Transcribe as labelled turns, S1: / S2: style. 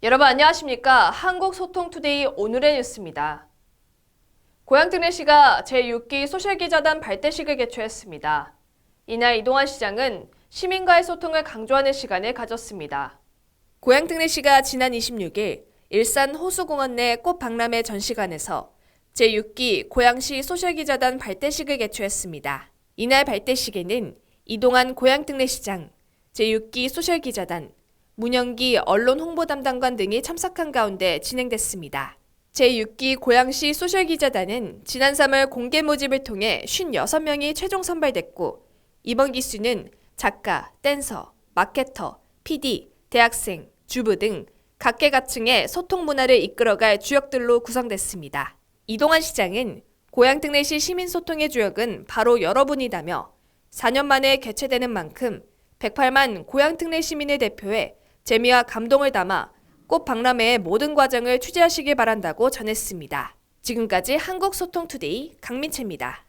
S1: 여러분 안녕하십니까? 한국소통투데이 오늘의 뉴스입니다. 고양특례시가 제6기 소셜기자단 발대식을 개최했습니다. 이날 이동환 시장은 시민과의 소통을 강조하는 시간을 가졌습니다. 고양특례시가 지난 26일 일산 호수공원 내 꽃박람회 전시관에서 제6기 고양시 소셜기자단 발대식을 개최했습니다. 이날 발대식에는 이동환 고양특례시장, 제6기 소셜기자단, 문영기 언론 홍보 담당관 등이 참석한 가운데 진행됐습니다. 제6기 고양시 소셜기자단은 지난 3월 공개 모집을 통해 56명이 최종 선발됐고 이번 기수는 작가, 댄서, 마케터, PD, 대학생, 주부 등 각계각층의 소통 문화를 이끌어갈 주역들로 구성됐습니다. 이동환 시장은 고양특례시 시민소통의 주역은 바로 여러분이다며 4년 만에 개최되는 만큼 108만 고양특례 시민을 대표해 재미와 감동을 담아 꽃 박람회의 모든 과정을 취재하시길 바란다고 전했습니다. 지금까지 한국소통투데이 강민채입니다.